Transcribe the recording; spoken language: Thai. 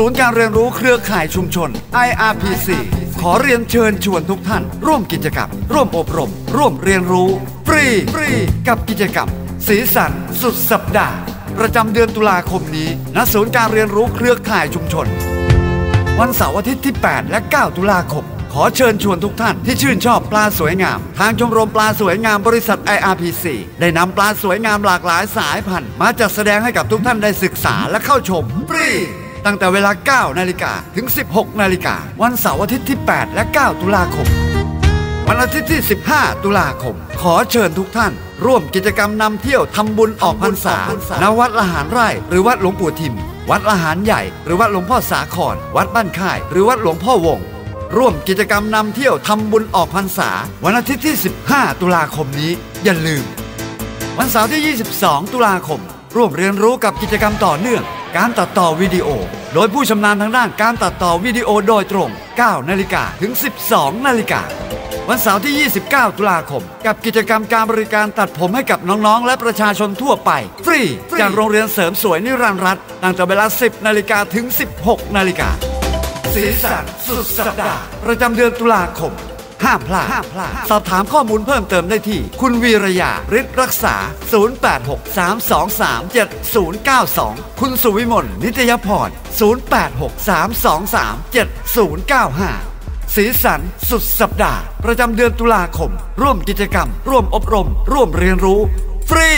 ศูนย์การเรียนรู้เครือข่ายชุมชน IRPC ขอเรียนเชิญชวนทุกท่าน ร่วมกิจกรรม ร่วมอบรม ร่วมเรียนรู้ฟรีฟรีกับกิจกรรม สีสันสุดสัปดาห์ ประจำเดือนตุลาคมนี้ณศูนย์การเรียนรู้เครือข่ายชุมชน วันเสาร์อาทิตย์ที่ 8 และ 9 ตุลาคมขอเชิญชวนทุกท่านที่ชื่นชอบปลาสวยงาม ทางชมรมปลาสวยงามบริษัท IRPC ได้นำปลาสวยงามหลากหลายสายพันธุ์ มาจัดแสดงให้กับทุกท่านได้ศึกษาและเข้าชมฟรี ตั้งแต่เวลา 9 นาฬิกาถึง 16 นาฬิกา วันเสาร์อาทิตย์ที่ 8 และ 9 ตุลาคม วันอาทิตย์ที่ 15 ตุลาคม ขอเชิญทุกท่าน ร่วมกิจกรรมนำเที่ยวทำบุญออกพรรษาณวัดละหารไร่ หรือวัดหลวงปู่ทิม วัดละหารใหญ่ หรือวัดหลวงพ่อสาคร วัดบ้านค่าย หรือวัดหลวงพ่อวงร่วมกิจกรรมนำเที่ยวทำบุญออกพรรษา วันอาทิตย์ที่ 15 ตุลาคมนี้ อย่าลืม วันเสาร์ที่ 22 ตุลาคม ร่วมเรียนรู้กับกิจกรรมต่อเนื่อง การตัดต่อวิดีโอ โดยผู้ชำนาญทางด้านการตัดต่อวิดีโอโดยตรง 9 นาฬิกาถึง 12 นาฬิกา วันเสาร์ที่ 29 ตุลาคม กับกิจกรรมการบริการตัดผมให้กับน้องๆ และประชาชนทั่วไป ฟรี จากโรงเรียนเสริมสวยนิรันดร์รัตน์ตั้งแต่เวลา 10 นาฬิกาถึง 16 นาฬิกาสีสันสุดสัปดาห์ประจำเดือนตุลาคม ห้ามพลาดสอบถามข้อมูลเพิ่มเติมได้ที่ คุณวีรยาฤทธิ์รักษา 0863237092 คุณสุวิมลนิตยพร 0863237095สีสันสุดสัปดาห์ ประจำเดือนตุลาคม ร่วมกิจกรรม ร่วมอบรม ร่วมเรียนรู้ ฟรี